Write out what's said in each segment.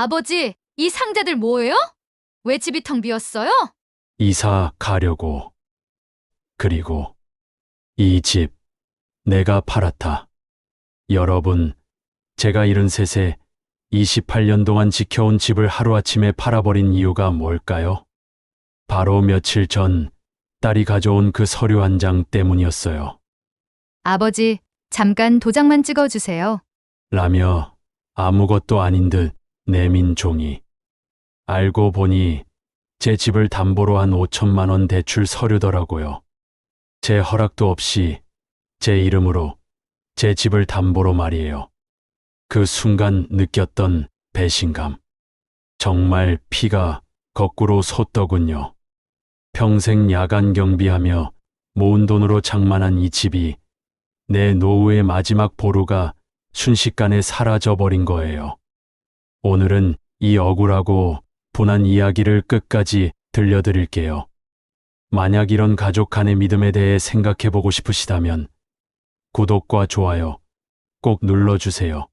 아버지, 이 상자들 뭐예요? 왜 집이 텅 비었어요? 이사 가려고. 그리고 이 집 내가 팔았다. 여러분, 제가 73세 28년 동안 지켜온 집을 하루아침에 팔아버린 이유가 뭘까요? 바로 며칠 전 딸이 가져온 그 서류 한 장 때문이었어요. 아버지, 잠깐 도장만 찍어주세요. 라며 아무것도 아닌 듯 내민 종이. 알고 보니 제 집을 담보로 한 5천만 원 대출 서류더라고요. 제 허락도 없이 제 이름으로 제 집을 담보로 말이에요. 그 순간 느꼈던 배신감. 정말 피가 거꾸로 솟더군요. 평생 야간 경비하며 모은 돈으로 장만한 이 집이 내 노후의 마지막 보루가 순식간에 사라져버린 거예요. 오늘은 이 억울하고 분한 이야기를 끝까지 들려드릴게요. 만약 이런 가족 간의 믿음에 대해 생각해 보고 싶으시다면 구독과 좋아요 꼭 눌러주세요.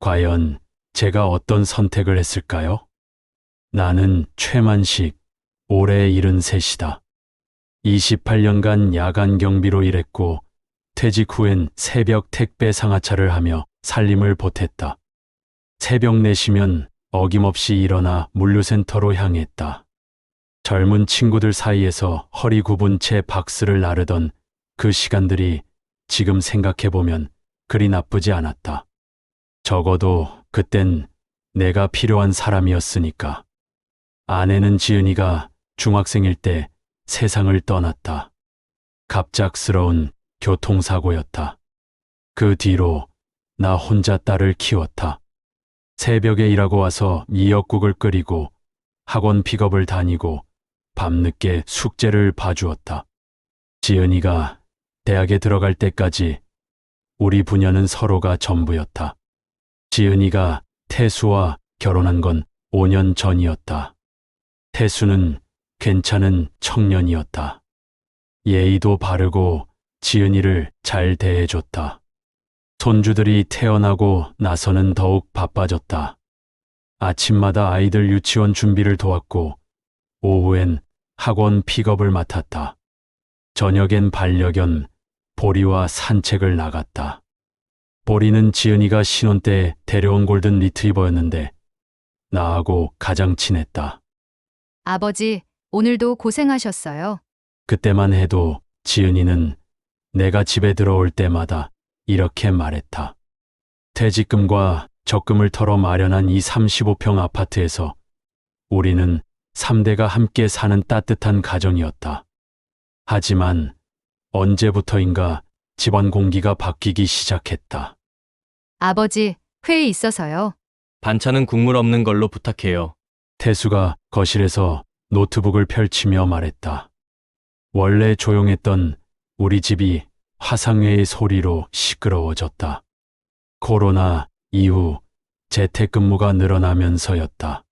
과연 제가 어떤 선택을 했을까요? 나는 최만식, 올해 73이다. 28년간 야간 경비로 일했고 퇴직 후엔 새벽 택배 상하차를 하며 살림을 보탰다. 새벽 4시면 어김없이 일어나 물류센터로 향했다. 젊은 친구들 사이에서 허리 굽은 채 박스를 나르던 그 시간들이 지금 생각해보면 그리 나쁘지 않았다. 적어도 그땐 내가 필요한 사람이었으니까. 아내는 지은이가 중학생일 때 세상을 떠났다. 갑작스러운 교통사고였다. 그 뒤로 나 혼자 딸을 키웠다. 새벽에 일하고 와서 미역국을 끓이고 학원 픽업을 다니고 밤늦게 숙제를 봐주었다. 지은이가 대학에 들어갈 때까지 우리 부녀는 서로가 전부였다. 지은이가 태수와 결혼한 건 5년 전이었다. 태수는 괜찮은 청년이었다. 예의도 바르고 지은이를 잘 대해줬다. 손주들이 태어나고 나서는 더욱 바빠졌다. 아침마다 아이들 유치원 준비를 도왔고, 오후엔 학원 픽업을 맡았다. 저녁엔 반려견, 보리와 산책을 나갔다. 보리는 지은이가 신혼 때 데려온 골든 리트리버였는데, 나하고 가장 친했다. 아버지, 오늘도 고생하셨어요. 그때만 해도 지은이는 내가 집에 들어올 때마다 이렇게 말했다. 퇴직금과 적금을 털어 마련한 이 35평 아파트에서 우리는 3대가 함께 사는 따뜻한 가정이었다. 하지만 언제부터인가 집안 공기가 바뀌기 시작했다. 아버지, 회의 있어서요. 반찬은 국물 없는 걸로 부탁해요. 태수가 거실에서 노트북을 펼치며 말했다. 원래 조용했던 우리 집이 화상회의 소리로 시끄러워졌다. 코로나 이후 재택근무가 늘어나면서였다.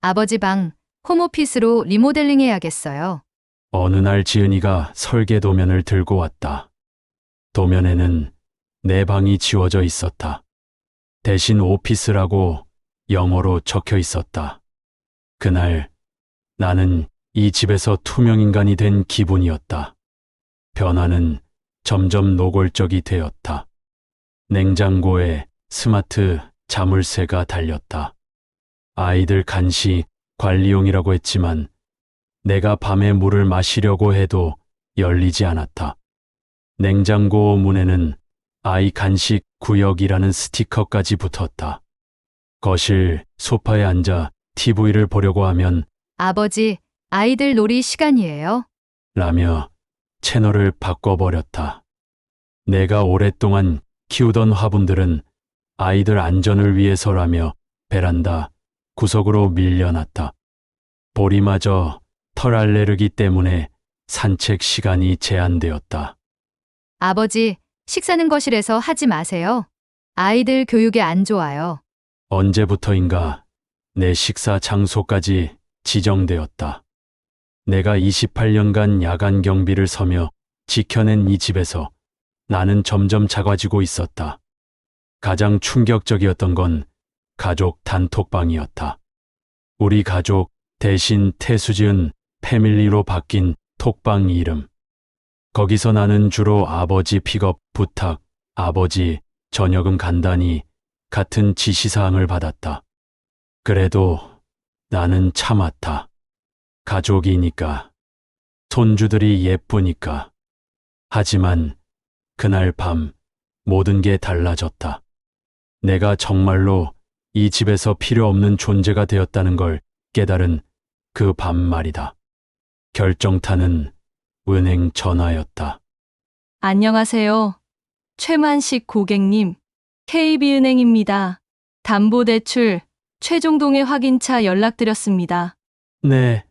아버지 방, 홈오피스로 리모델링 해야겠어요. 어느 날 지은이가 설계 도면을 들고 왔다. 도면에는 내 방이 지워져 있었다. 대신 오피스라고 영어로 적혀 있었다. 그날 나는 이 집에서 투명인간이 된 기분이었다. 변화는 점점 노골적이 되었다. 냉장고에 스마트 자물쇠가 달렸다. 아이들 간식 관리용이라고 했지만 내가 밤에 물을 마시려고 해도 열리지 않았다. 냉장고 문에는 아이 간식 구역이라는 스티커까지 붙었다. 거실 소파에 앉아 TV를 보려고 하면 아버지, 아이들 놀이 시간이에요. 라며 채널을 바꿔버렸다. 내가 오랫동안 키우던 화분들은 아이들 안전을 위해서라며 베란다 구석으로 밀려났다. 보리마저 털 알레르기 때문에 산책 시간이 제한되었다. 아버지, 식사는 거실에서 하지 마세요. 아이들 교육에 안 좋아요. 언제부터인가 내 식사 장소까지 지정되었다. 내가 28년간 야간 경비를 서며 지켜낸 이 집에서 나는 점점 작아지고 있었다. 가장 충격적이었던 건 가족 단톡방이었다. 우리 가족 대신 태수지은 패밀리로 바뀐 톡방 이름. 거기서 나는 주로 아버지 픽업 부탁, 아버지 저녁은 간단히 같은 지시사항을 받았다. 그래도 나는 참았다. 가족이니까. 손주들이 예쁘니까. 하지만 그날 밤 모든 게 달라졌다. 내가 정말로 이 집에서 필요 없는 존재가 되었다는 걸 깨달은 그 밤 말이다. 결정타는 은행 전화였다. 안녕하세요. 최만식 고객님. KB은행입니다. 담보대출 최종동의 확인차 연락드렸습니다. 네.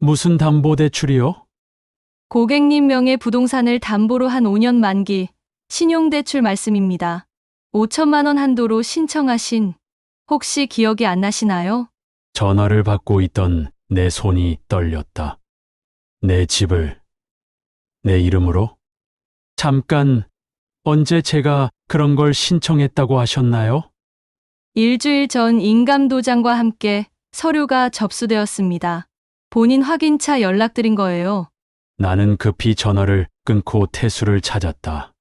무슨 담보대출이요? 고객님 명의 부동산을 담보로 한 5년 만기 신용대출 말씀입니다. 5천만 원 한도로 신청하신 혹시 기억이 안 나시나요? 전화를 받고 있던 내 손이 떨렸다. 내 집을 내 이름으로? 잠깐, 언제 제가 그런 걸 신청했다고 하셨나요? 일주일 전 인감도장과 함께 서류가 접수되었습니다. 본인 확인차 연락드린 거예요. 나는 급히 전화를 끊고 태수를 찾았다.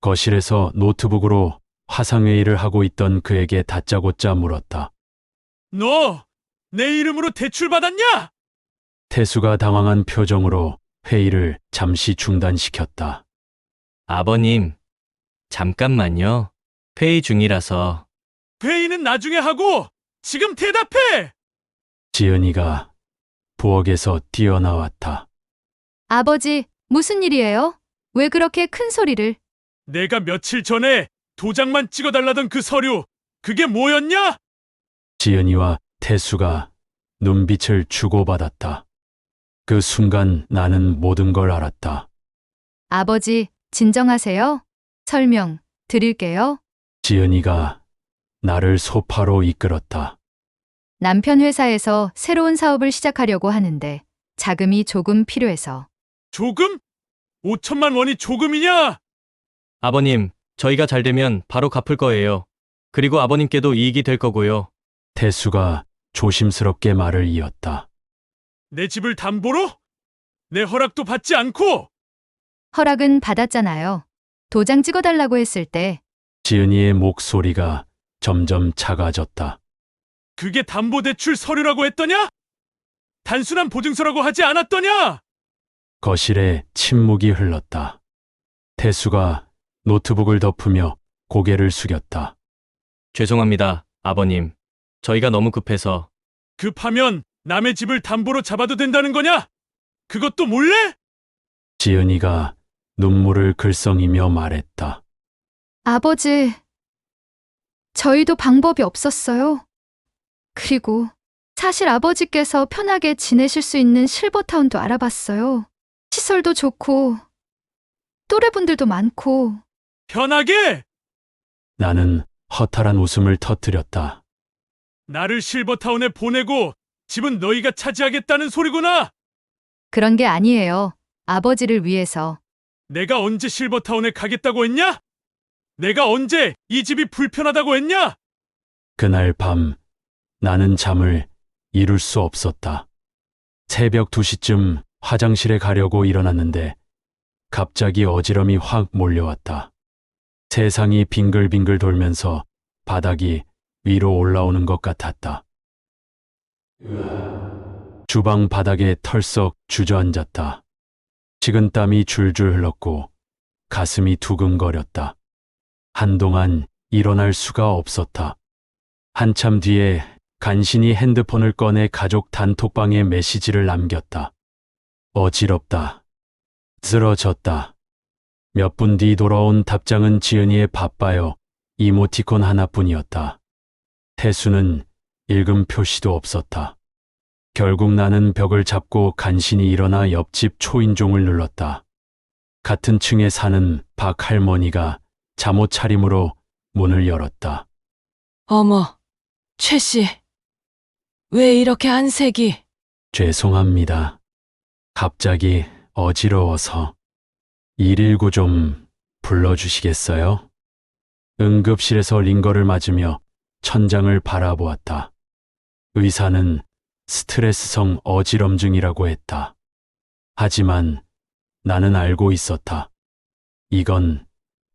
거실에서 노트북으로 화상회의를 하고 있던 그에게 다짜고짜 물었다. 너 내 이름으로 대출 받았냐? 태수가 당황한 표정으로 회의를 잠시 중단시켰다. 아버님, 잠깐만요. 회의 중이라서 회의는 나중에 하고 지금 대답해. 지은이가 부엌에서 뛰어나왔다. 아버지, 무슨 일이에요? 왜 그렇게 큰 소리를? 내가 며칠 전에 도장만 찍어달라던 그 서류 그게 뭐였냐? 지은이와 태수가 눈빛을 주고받았다. 그 순간 나는 모든 걸 알았다. 아버지, 진정하세요. 설명 드릴게요. 지은이가 나를 소파로 이끌었다. 남편 회사에서 새로운 사업을 시작하려고 하는데 자금이 조금 필요해서 조금? 5천만 원이 조금이냐? 아버님, 저희가 잘 되면 바로 갚을 거예요. 그리고 아버님께도 이익이 될 거고요. 태수가 조심스럽게 말을 이었다. 내 집을 담보로? 내 허락도 받지 않고 허락은 받았잖아요. 도장 찍어달라고 했을 때 지은이의 목소리가 점점 작아졌다. 그게 담보대출 서류라고 했더냐? 단순한 보증서라고 하지 않았더냐? 거실에 침묵이 흘렀다. 태수가 노트북을 덮으며 고개를 숙였다. 죄송합니다, 아버님. 저희가 너무 급해서 급하면 남의 집을 담보로 잡아도 된다는 거냐? 그것도 몰래? 지은이가 눈물을 글썽이며 말했다. 아버지, 저희도 방법이 없었어요. 그리고 사실 아버지께서 편하게 지내실 수 있는 실버타운도 알아봤어요. 시설도 좋고 또래분들도 많고 편하게 나는 허탈한 웃음을 터뜨렸다. 나를 실버타운에 보내고 집은 너희가 차지하겠다는 소리구나. 그런 게 아니에요. 아버지를 위해서. 내가 언제 실버타운에 가겠다고 했냐? 내가 언제 이 집이 불편하다고 했냐? 그날 밤 나는 잠을 이룰 수 없었다. 새벽 2시쯤 화장실에 가려고 일어났는데 갑자기 어지럼이 확 몰려왔다. 세상이 빙글빙글 돌면서 바닥이 위로 올라오는 것 같았다. 주방 바닥에 털썩 주저앉았다. 식은땀이 줄줄 흘렀고 가슴이 두근거렸다. 한동안 일어날 수가 없었다. 한참 뒤에 간신히 핸드폰을 꺼내 가족 단톡방에 메시지를 남겼다. 어지럽다. 쓰러졌다. 몇 분 뒤 돌아온 답장은 지은이의 바빠요. 이모티콘 하나뿐이었다. 태수는 읽음 표시도 없었다. 결국 나는 벽을 잡고 간신히 일어나 옆집 초인종을 눌렀다. 같은 층에 사는 박 할머니가 잠옷 차림으로 문을 열었다. 어머, 최 씨. 왜 이렇게 안색이? 죄송합니다. 갑자기 어지러워서 119 좀 불러주시겠어요? 응급실에서 링거를 맞으며 천장을 바라보았다. 의사는 스트레스성 어지럼증이라고 했다. 하지만 나는 알고 있었다. 이건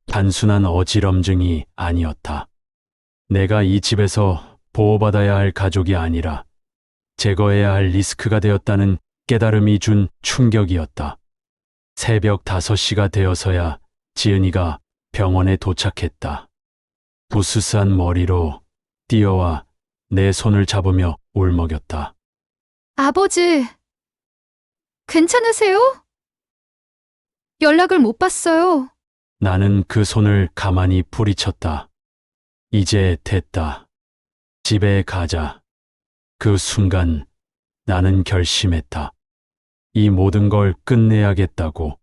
단순한 어지럼증이 아니었다. 내가 이 집에서 보호받아야 할 가족이 아니라 제거해야 할 리스크가 되었다는 깨달음이 준 충격이었다. 새벽 5시가 되어서야 지은이가 병원에 도착했다. 부스스한 머리로 뛰어와 내 손을 잡으며 울먹였다. 아버지, 괜찮으세요? 연락을 못 봤어요. 나는 그 손을 가만히 뿌리쳤다. 이제 됐다. 집에 가자. 그 순간 나는 결심했다. 이 모든 걸 끝내야겠다고.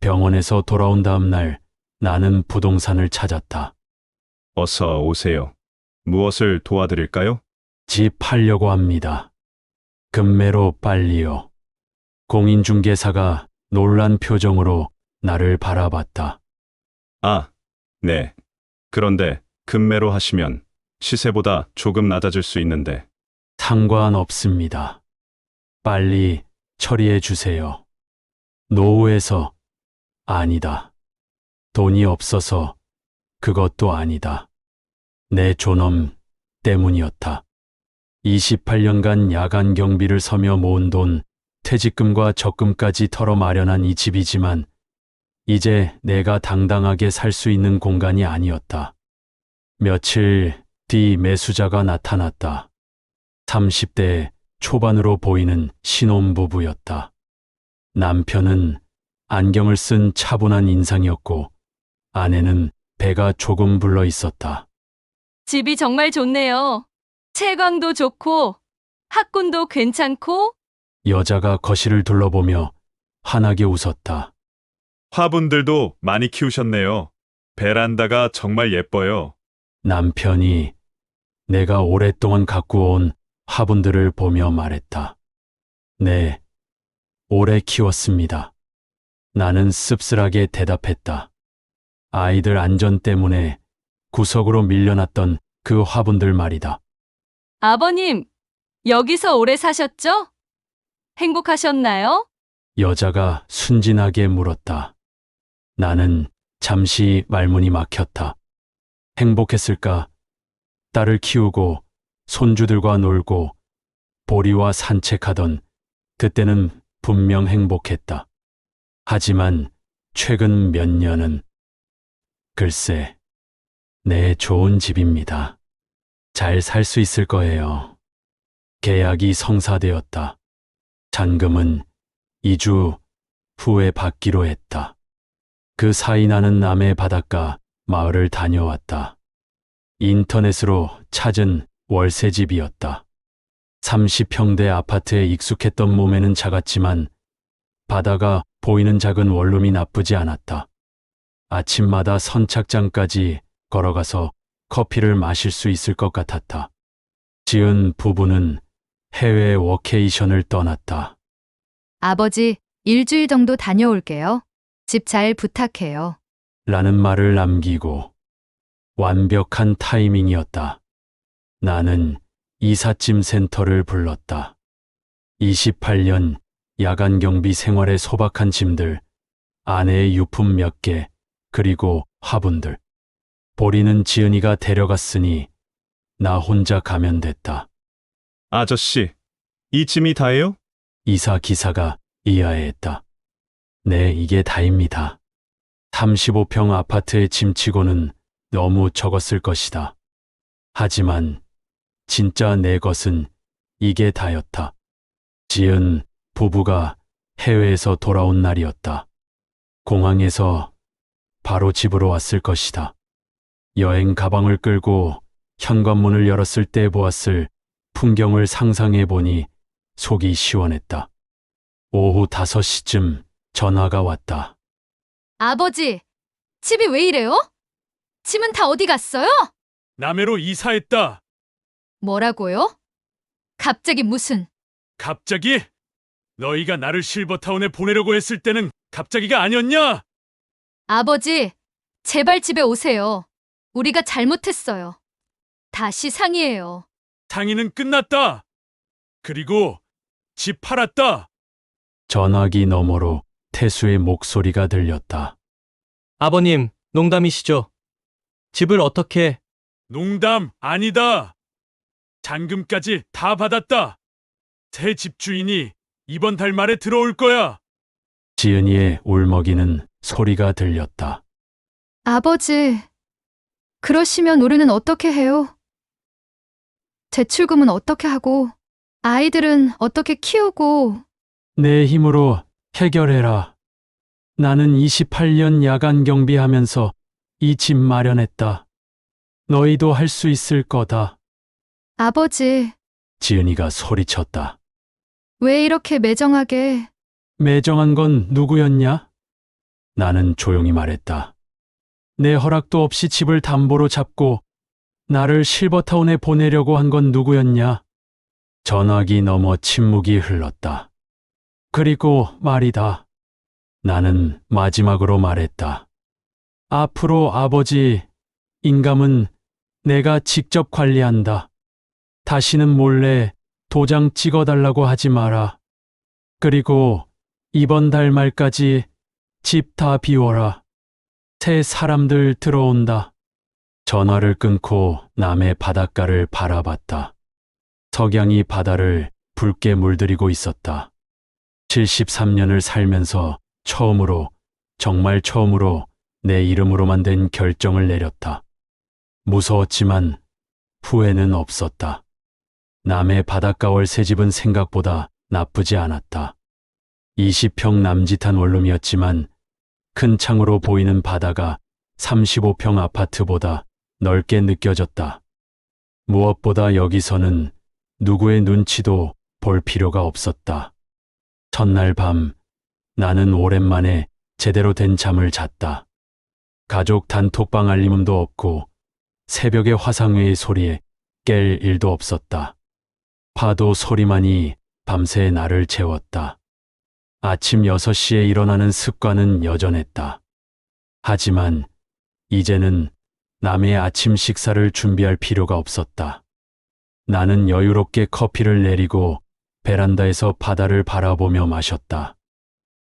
병원에서 돌아온 다음 날 나는 부동산을 찾았다. 어서 오세요. 무엇을 도와드릴까요? 집 팔려고 합니다. 금매로 빨리요. 공인중개사가 놀란 표정으로 나를 바라봤다. 아, 네. 그런데 금매로 하시면 시세보다 조금 낮아질 수 있는데 상관없습니다. 빨리 처리해 주세요. 노후에서 아니다. 돈이 없어서 그것도 아니다. 내 존엄 때문이었다. 28년간 야간 경비를 서며 모은 돈, 퇴직금과 적금까지 털어 마련한 이 집이지만 이제 내가 당당하게 살 수 있는 공간이 아니었다. 며칠 뒤 매수자가 나타났다. 30대 초반으로 보이는 신혼부부였다. 남편은 안경을 쓴 차분한 인상이었고 아내는 배가 조금 불러 있었다. 집이 정말 좋네요. 채광도 좋고, 학군도 괜찮고, 여자가 거실을 둘러보며 환하게 웃었다. 화분들도 많이 키우셨네요. 베란다가 정말 예뻐요. 남편이 내가 오랫동안 갖고 온 화분들을 보며 말했다. 네, 오래 키웠습니다. 나는 씁쓸하게 대답했다. 아이들 안전 때문에 구석으로 밀려났던 그 화분들 말이다. 아버님, 여기서 오래 사셨죠? 행복하셨나요? 여자가 순진하게 물었다. 나는 잠시 말문이 막혔다. 행복했을까? 딸을 키우고 손주들과 놀고 보리와 산책하던 그때는 분명 행복했다. 하지만 최근 몇 년은 글쎄, 내 좋은 집입니다. 잘 살 수 있을 거예요. 계약이 성사되었다. 잔금은 2주 후에 받기로 했다. 그 사이 나는 남해 바닷가 마을을 다녀왔다. 인터넷으로 찾은 월세집이었다. 30평대 아파트에 익숙했던 몸에는 작았지만 바다가 보이는 작은 원룸이 나쁘지 않았다. 아침마다 선착장까지 걸어가서 커피를 마실 수 있을 것 같았다. 지은 부부는 해외 워케이션을 떠났다. 아버지, 일주일 정도 다녀올게요. 집 잘 부탁해요. 라는 말을 남기고 완벽한 타이밍이었다. 나는 이삿짐 센터를 불렀다. 28년 야간 경비 생활에 소박한 짐들, 아내의 유품 몇 개, 그리고 화분들. 보리는 지은이가 데려갔으니 나 혼자 가면 됐다. 아저씨, 이 짐이 다예요? 이사 기사가 이하했다. 네, 이게 다입니다. 35평 아파트의 짐치고는 너무 적었을 것이다. 하지만 진짜 내 것은 이게 다였다. 지은 부부가 해외에서 돌아온 날이었다. 공항에서 바로 집으로 왔을 것이다. 여행 가방을 끌고 현관문을 열었을 때 보았을 풍경을 상상해 보니 속이 시원했다. 오후 5시쯤 전화가 왔다. 아버지, 집이 왜 이래요? 짐은 다 어디 갔어요? 남해로 이사했다. 뭐라고요? 갑자기 무슨, 갑자기? 너희가 나를 실버타운에 보내려고 했을 때는 갑자기가 아니었냐? 아버지, 제발 집에 오세요. 우리가 잘못했어요. 다시 상의해요. 상의는 끝났다. 그리고 집 팔았다. 전화기 너머로 태수의 목소리가 들렸다. 아버님, 농담이시죠? 집을 어떻게, 농담 아니다. 잔금까지 다 받았다. 새 집주인이 이번 달 말에 들어올 거야. 지은이의 울먹이는 소리가 들렸다. 아버지, 그러시면 우리는 어떻게 해요? 대출금은 어떻게 하고, 아이들은 어떻게 키우고, 내 힘으로 해결해라. 나는 28년 야간 경비하면서 이 집 마련했다. 너희도 할 수 있을 거다. 아버지, 지은이가 소리쳤다. 왜 이렇게 매정하게, 매정한 건 누구였냐? 나는 조용히 말했다. 내 허락도 없이 집을 담보로 잡고 나를 실버타운에 보내려고 한 건 누구였냐? 전화기 넘어 침묵이 흘렀다. 그리고 말이다. 나는 마지막으로 말했다. 앞으로 아버지, 인감은 내가 직접 관리한다. 다시는 몰래 도장 찍어달라고 하지 마라. 그리고 이번 달 말까지 집 다 비워라. 새 사람들 들어온다. 전화를 끊고 남의 바닷가를 바라봤다. 석양이 바다를 붉게 물들이고 있었다. 73년을 살면서 처음으로, 정말 처음으로 내 이름으로만 된 결정을 내렸다. 무서웠지만 후회는 없었다. 남의 바닷가 월세 집은 생각보다 나쁘지 않았다. 20평 남짓한 원룸이었지만 큰 창으로 보이는 바다가 35평 아파트보다 넓게 느껴졌다. 무엇보다 여기서는 누구의 눈치도 볼 필요가 없었다. 첫날 밤 나는 오랜만에 제대로 된 잠을 잤다. 가족 단톡방 알림음도 없고 새벽의 화상회의 소리에 깰 일도 없었다. 파도 소리만이 밤새 나를 채웠다. 아침 6시에 일어나는 습관은 여전했다. 하지만 이제는 남의 아침 식사를 준비할 필요가 없었다. 나는 여유롭게 커피를 내리고 베란다에서 바다를 바라보며 마셨다.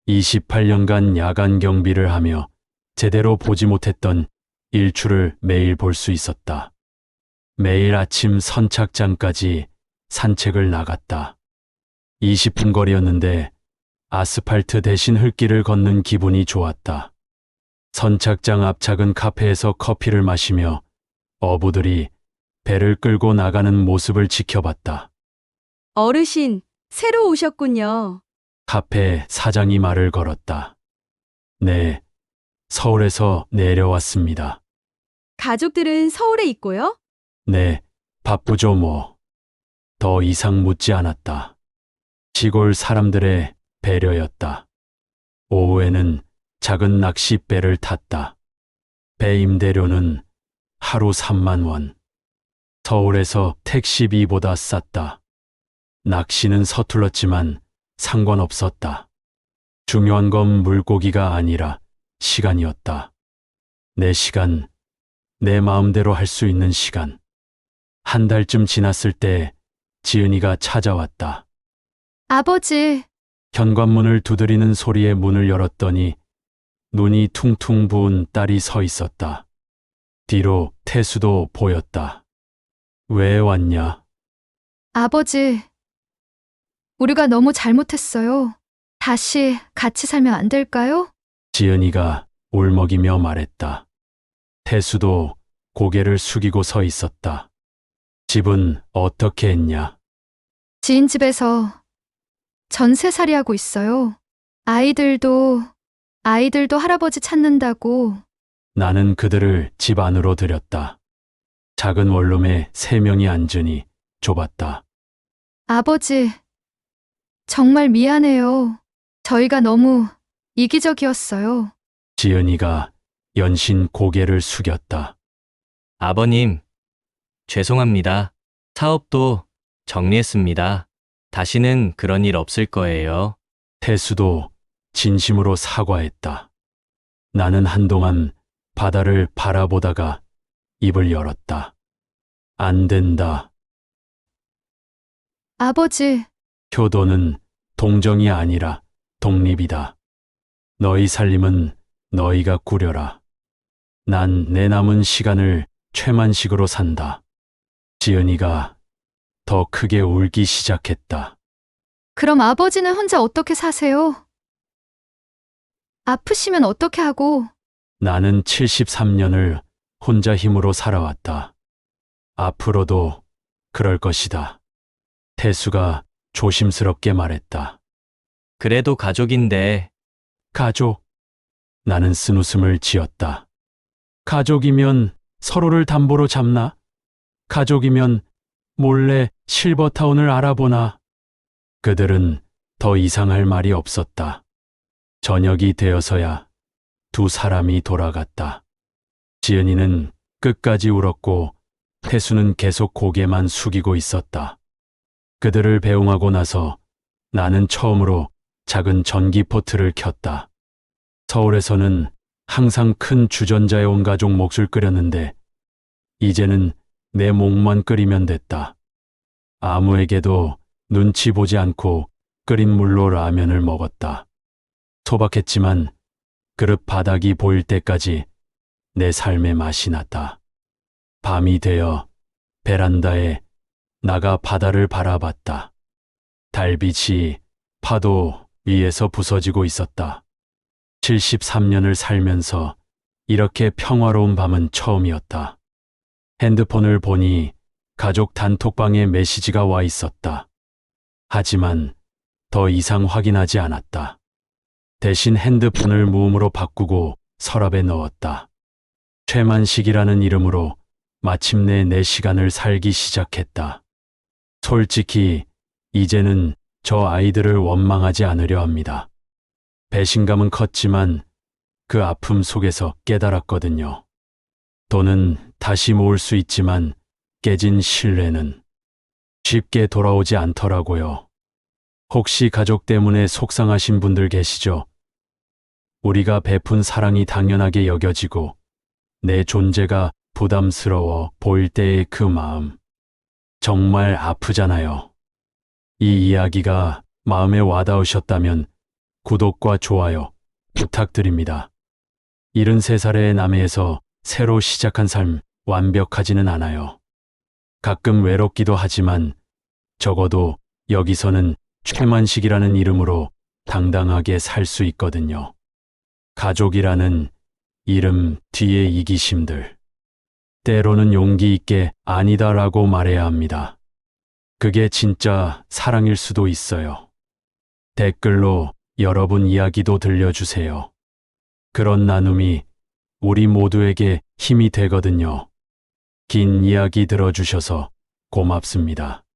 28년간 야간 경비를 하며 제대로 보지 못했던 일출을 매일 볼 수 있었다. 매일 아침 선착장까지 산책을 나갔다. 20분 거리였는데 아스팔트 대신 흙길을 걷는 기분이 좋았다. 선착장 앞 작은 카페에서 커피를 마시며 어부들이 배를 끌고 나가는 모습을 지켜봤다. 어르신, 새로 오셨군요. 카페 사장이 말을 걸었다. 네, 서울에서 내려왔습니다. 가족들은 서울에 있고요. 네, 바쁘죠 뭐. 더 이상 묻지 않았다. 시골 사람들의 배려였다. 오후에는 작은 낚싯배를 탔다. 배 임대료는 하루 3만 원. 서울에서 택시비보다 쌌다. 낚시는 서툴렀지만 상관없었다. 중요한 건 물고기가 아니라 시간이었다. 내 시간, 내 마음대로 할 수 있는 시간. 한 달쯤 지났을 때 지은이가 찾아왔다. 아버지, 현관문을 두드리는 소리에 문을 열었더니 눈이 퉁퉁 부은 딸이 서 있었다. 뒤로 태수도 보였다. 왜 왔냐? 아버지. 우리가 너무 잘못했어요. 다시 같이 살면 안 될까요? 지은이가 울먹이며 말했다. 태수도 고개를 숙이고 서 있었다. 집은 어떻게 했냐? 지인 집에서 전세살이 하고 있어요. 아이들도, 아이들도 할아버지 찾는다고. 나는 그들을 집 안으로 들였다. 작은 원룸에 세 명이 앉으니 좁았다. 아버지, 정말 미안해요. 저희가 너무 이기적이었어요. 지은이가 연신 고개를 숙였다. 아버님, 죄송합니다. 사업도 정리했습니다. 다시는 그런 일 없을 거예요. 태수도 진심으로 사과했다. 나는 한동안 바다를 바라보다가 입을 열었다. 안 된다. 아버지, 효도는 동정이 아니라 독립이다. 너희 살림은 너희가 꾸려라. 난 내 남은 시간을 최만식으로 산다. 지은이가 더 크게 울기 시작했다. 그럼 아버지는 혼자 어떻게 사세요? 아프시면 어떻게 하고? 나는 73년을 혼자 힘으로 살아왔다. 앞으로도 그럴 것이다. 태수가 조심스럽게 말했다. 그래도 가족인데 가족. 나는 쓴웃음을 지었다. 가족이면 서로를 담보로 잡나? 가족이면 몰래 실버타운을 알아보나? 그들은 더 이상할 말이 없었다. 저녁이 되어서야 두 사람이 돌아갔다. 지은이는 끝까지 울었고 태수는 계속 고개만 숙이고 있었다. 그들을 배웅하고 나서 나는 처음으로 작은 전기포트를 켰다. 서울에서는 항상 큰 주전자에 온 가족 몫을 끓였는데 이제는 내 목만 끓이면 됐다. 아무에게도 눈치 보지 않고 끓인 물로 라면을 먹었다. 소박했지만 그릇 바닥이 보일 때까지 내 삶의 맛이 났다. 밤이 되어 베란다에 나가 바다를 바라봤다. 달빛이 파도 위에서 부서지고 있었다. 73년을 살면서 이렇게 평화로운 밤은 처음이었다. 핸드폰을 보니 가족 단톡방에 메시지가 와 있었다. 하지만 더 이상 확인하지 않았다. 대신 핸드폰을 무음으로 바꾸고 서랍에 넣었다. 최만식이라는 이름으로 마침내 내 시간을 살기 시작했다. 솔직히 이제는 저 아이들을 원망하지 않으려 합니다. 배신감은 컸지만 그 아픔 속에서 깨달았거든요. 돈은 다시 모을 수 있지만 깨진 신뢰는 쉽게 돌아오지 않더라고요. 혹시 가족 때문에 속상하신 분들 계시죠? 우리가 베푼 사랑이 당연하게 여겨지고 내 존재가 부담스러워 보일 때의 그 마음. 정말 아프잖아요. 이 이야기가 마음에 와닿으셨다면 구독과 좋아요 부탁드립니다. 73살의 남해에서 새로 시작한 삶 완벽하지는 않아요. 가끔 외롭기도 하지만 적어도 여기서는 최만식이라는 이름으로 당당하게 살 수 있거든요. 가족이라는 이름 뒤의 이기심들. 때로는 용기 있게 아니다라고 말해야 합니다. 그게 진짜 사랑일 수도 있어요. 댓글로 여러분 이야기도 들려주세요. 그런 나눔이 우리 모두에게 힘이 되거든요. 긴 이야기 들어주셔서 고맙습니다.